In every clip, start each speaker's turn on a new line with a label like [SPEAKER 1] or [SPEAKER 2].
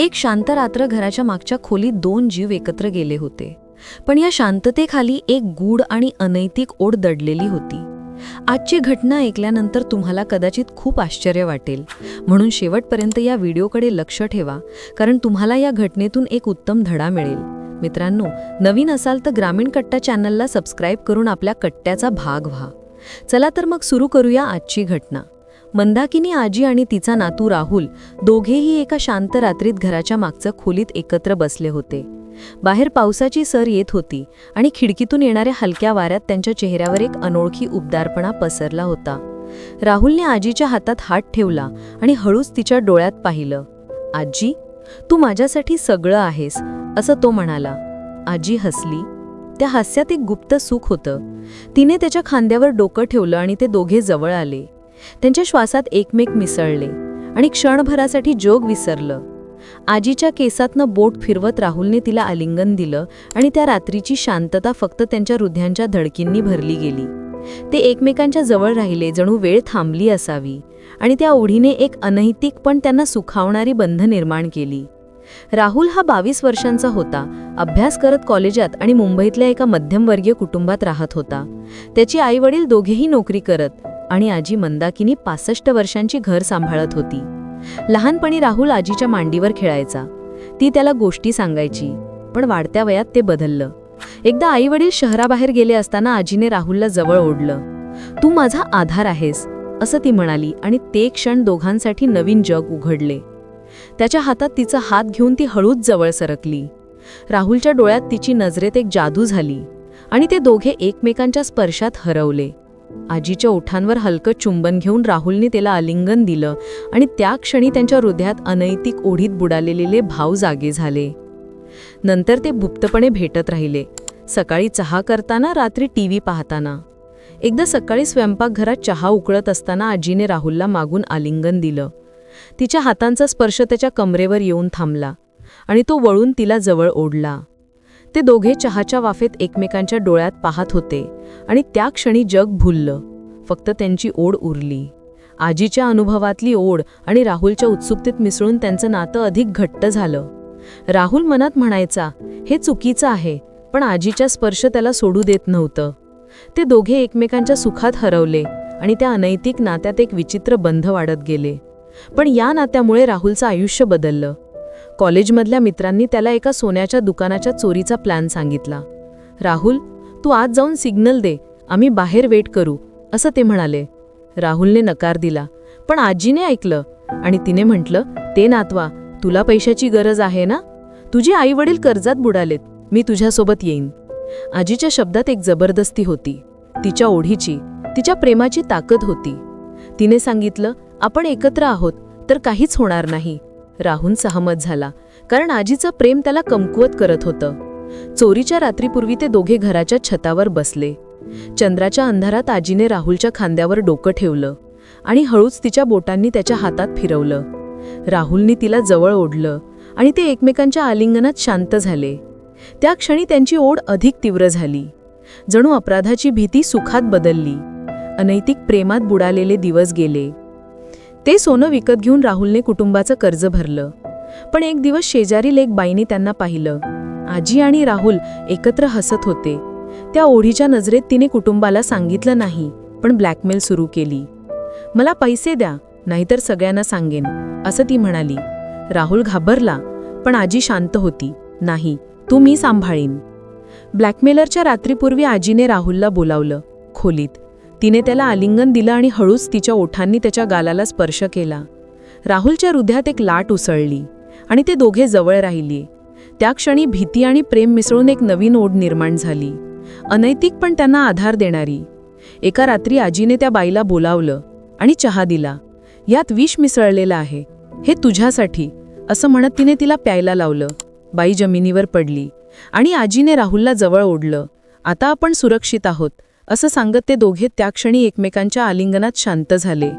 [SPEAKER 1] एक शांत रात्र घराच्या मागच्या खोलीत दोन जीव एकत्र गेले होते. पण या शांततेखाली एक गूढ आणि अनैतिक ओढ दडलेली होती. आजची घटना ऐकल्यानंतर तुम्हाला कदाचित खूप आश्चर्य वाटेल. म्हणून शेवटपर्यंत या व्हिडिओकडे लक्ष ठेवा कारण तुम्हाला या घटनेतून एक उत्तम धडा मिळेल. मित्रांनो नवीन असाल तर ग्रामीण कट्टा चॅनलला सबस्क्राईब करून आपल्या कट्ट्याचा भाग व्हा. चला तर मग सुरू करूया आजची घटना. मंदाकिनी आजी आणि तिचा नातू राहुल दोघेही एका शांत रात्रीत घराच्या मागचं खोलीत एकत्र बसले होते. बाहेर पावसाची सर येत होती आणि खिडकीतून येणाऱ्या हलक्या वाऱ्यात त्यांच्या चेहऱ्यावर एक अनोळखी उबदारपणा पसरला होता. राहुलने आजीच्या हातात हात ठेवला आणि हळूच तिच्या डोळ्यात पाहिलं. आजी तू माझ्यासाठी सगळं आहेस असं तो म्हणाला. आजी हसली. त्या हास्यात एक गुप्त सुख होतं. तिने त्याच्या खांद्यावर डोकं ठेवलं आणि ते दोघे जवळ आले. त्यांच्या श्वासात एकमेक मिसळले आणि क्षणभरासाठी जोग विसरलं. आजीच्या केसातनं बोट फिरवत राहुलने तिला आलिंगन दिलं आणि त्या रात्रीची शांतता फक्त त्यांच्या हृदयांच्या धडकींनी भरली गेली. ते एकमेकांच्या जवळ राहिले जणू वेळ थांबली असावी आणि त्या ओढीने एक अनैतिक पण त्यांना सुखावणारी बंध निर्माण केली. राहुल हा बावीस वर्षांचा होता अभ्यास करत कॉलेजात आणि मुंबईतल्या एका मध्यमवर्गीय कुटुंबात राहत होता. त्याची आई वडील दोघेही नोकरी करत आणि आजी मंदाकिनी पासष्ट वर्षांची घर सांभाळत होती. लहानपणी राहुल आजीच्या मांडीवर खेळायचा. ती त्याला गोष्टी सांगायची पण वाढत्या वयात ते बदललं. एकदा आई वडील शहराबाहेर गेले असताना आजीने राहुलला जवळ ओढलं. तू माझा आधार आहेस असं ती म्हणाली आणि ते क्षण दोघांसाठी नवीन जग उघडले. त्याच्या हातात तिचा हात घेऊन ती हळूच जवळ सरकली. राहुलच्या डोळ्यात तिची नजरेत एक जादू झाली आणि ते दोघे एकमेकांच्या स्पर्शात हरवले. आजीच्या ओठांवर हलकं चुंबन घेऊन राहुलने त्याला आलिंगन दिलं आणि त्या क्षणी त्यांच्या हृदयात अनैतिक ओढीत बुडालेले भाव जागे झाले. नंतर ते गुप्तपणे भेटत राहिले. सकाळी चहा करताना रात्री टीव्ही पाहताना. एकदा सकाळी स्वयंपाकघरात चहा उकळत असताना आजीने राहुलला मागून आलिंगन दिलं. तिच्या हातांचा स्पर्श त्याच्या कमरेवर येऊन थांबला आणि तो वळून तिला जवळ ओढला. ते दोघे चहाच्या वाफेत एकमेकांच्या डोळ्यात पाहत होते आणि त्या क्षणी जग भुललं. फक्त त्यांची ओढ उरली. आजीच्या अनुभवातली ओढ आणि राहुलच्या उत्सुकतेत मिसळून त्यांचं नातं अधिक घट्ट झालं. राहुल मनात म्हणायचा हे चुकीचं आहे पण आजीच्या स्पर्श त्याला सोडू देत नव्हतं. ते दोघे एकमेकांच्या सुखात हरवले आणि त्या अनैतिक नात्यात एक विचित्र बंध वाढत गेले. पण या नात्यामुळे राहुलचं आयुष्य बदललं. कॉलेजमधल्या मित्रांनी त्याला एका सोन्याच्या दुकानाच्या चोरीचा प्लॅन सांगितला. राहुल तू आज जाऊन सिग्नल दे आम्ही बाहेर वेट करू असं ते म्हणाले. राहुलने नकार दिला पण आजीने ऐकलं आणि तिने म्हटलं ते नातवा तुला पैशाची गरज आहे ना? तुझे आई वडील कर्जात बुडालेत मी तुझ्यासोबत येईन आजीच्या शब्दात एक जबरदस्ती होती. तिच्या ओढीची तिच्या प्रेमाची ताकद होती. तिने सांगितलं आपण एकत्र आहोत तर काहीच होणार नाही. राहून सहमत झाला कारण आजीचं प्रेम त्याला कमकुवत करत होतं. चोरीच्या रात्रीपूर्वी ते दोघे घराच्या छतावर बसले. चंद्राच्या अंधारात आजीने राहुलच्या खांद्यावर डोकं ठेवलं आणि हळूच तिच्या बोटांनी त्याच्या हातात फिरवलं. राहुलने तिला जवळ ओढलं आणि ते एकमेकांच्या आलिंगनात शांत झाले. त्या क्षणी त्यांची ओढ अधिक तीव्र झाली. जणू अपराधाची भीती सुखात बदलली. अनैतिक प्रेमात बुडालेले दिवस गेले. ते सोनं विकत घेऊन राहुलने कुटुंबाचं कर्ज भरलं. पण एक दिवस शेजारील एक बाईने त्यांना पाहिलं. आजी आणि राहुल एकत्र हसत होते. त्या ओढीच्या नजरेत तिने कुटुंबाला सांगितलं नाही पण ब्लॅकमेल सुरू केली. मला पैसे द्या नाहीतर सगळ्यांना सांगेन असं ती म्हणाली. राहुल घाबरला पण आजी शांत होती. नाही तू मी सांभाळीन. ब्लॅकमेलरच्या रात्रीपूर्वी आजीने राहुलला बोलावलं खोलीत. तिने त्याला आलिंगन दिलं आणि हळूच तिच्या ओठांनी त्याच्या गालाला स्पर्श केला. राहुलच्या हृदयात एक लाट उसळली आणि ते दोघे जवळ राहिले. त्या क्षणी भीती आणि प्रेम मिसळून एक नवीन ओढ निर्माण झाली. अनैतिक पण त्यांना आधार देणारी. एका रात्री आजीने त्या बाईला बोलावलं आणि चहा दिला. यात विष मिसळलेलं आहे. हे तुझ्यासाठी असं म्हणत तिने तिला प्यायला लावलं. बाई जमिनीवर पडली आणि आजीने राहुलला जवळ ओढलं. आता आपण सुरक्षित आहोत. असं सांगत ते दोघे त्या क्षणी एकमेकांच्या आलिंगनात शांत झाले.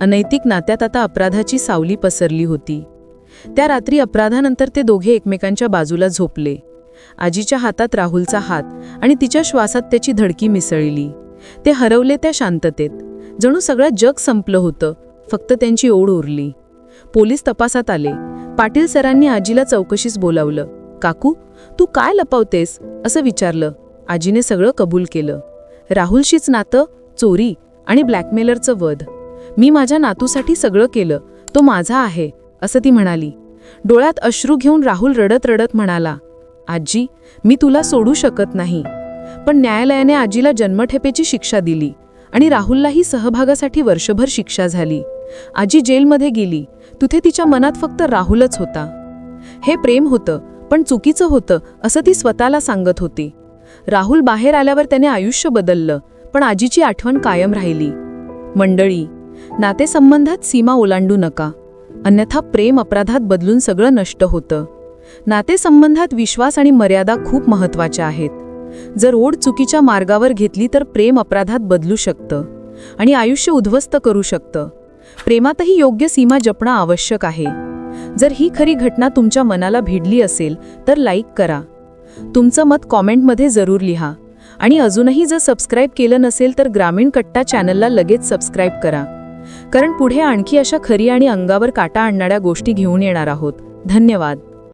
[SPEAKER 1] अनैतिक नात्यात आता अपराधाची सावली पसरली होती. त्या रात्री अपराधानंतर ते दोघे एकमेकांच्या बाजूला झोपले. आजीच्या हातात राहुलचा हात आणि तिच्या श्वासात त्याची धडकी मिसळली. ते हरवले त्या शांततेत. जणू सगळं जग संपलं होतं. फक्त त्यांची ओढ उरली. पोलीस तपासात आले.
[SPEAKER 2] पाटील सरांनी आजीला चौकशीस बोलावलं. काकू तू काय लपवतेस? असं विचारलं. आजीने सगळं कबूल केलं. राहुलशीच नातं चोरी आणि ब्लॅकमेलरचं वध. मी माझ्या नातूसाठी सगळं केलं तो माझा आहे असं ती म्हणाली. डोळ्यात अश्रू घेऊन राहुल रडत रडत म्हणाला आजी मी तुला सोडू शकत नाही. पण न्यायालयाने आजीला जन्मठेपेची शिक्षा दिली आणि राहुललाही सहभागासाठी वर्षभर शिक्षा झाली. आजी जेलमध्ये गेली तिथे तिच्या मनात फक्त राहुलच होता. हे प्रेम होतं पण चुकीचं होतं असं ती स्वतःला सांगत होती. राहुल बाहेर आल्यावर त्याने आयुष्य बदललं पण आजीची आठवण कायम राहिली. मंडळी नातेसंबंधात सीमा ओलांडू नका. अन्यथा प्रेम अपराधात बदलून सगळं नष्ट होतं. नातेसंबंधात विश्वास आणि मर्यादा खूप महत्त्वाच्या आहेत. जर ओढ चुकीच्या मार्गावर घेतली तर प्रेम अपराधात बदलू शकतं आणि आयुष्य उद्ध्वस्त करू शकतं. प्रेमातही योग्य सीमा जपणं आवश्यक आहे. जर ही खरी घटना तुमच्या मनाला भिडली असेल तर लाईक करा. तुमचं मत कॉमेंटमध्ये जरूर लिहा. आणि अजूनही जर सबस्क्राईब केलं नसेल तर ग्रामीण कट्टा चॅनलला लगेच सबस्क्राईब करा. कारण पुढे आणखी अशा खरी आणि अंगावर काटा आणणाऱ्या गोष्टी घेऊन येणार आहोत. धन्यवाद.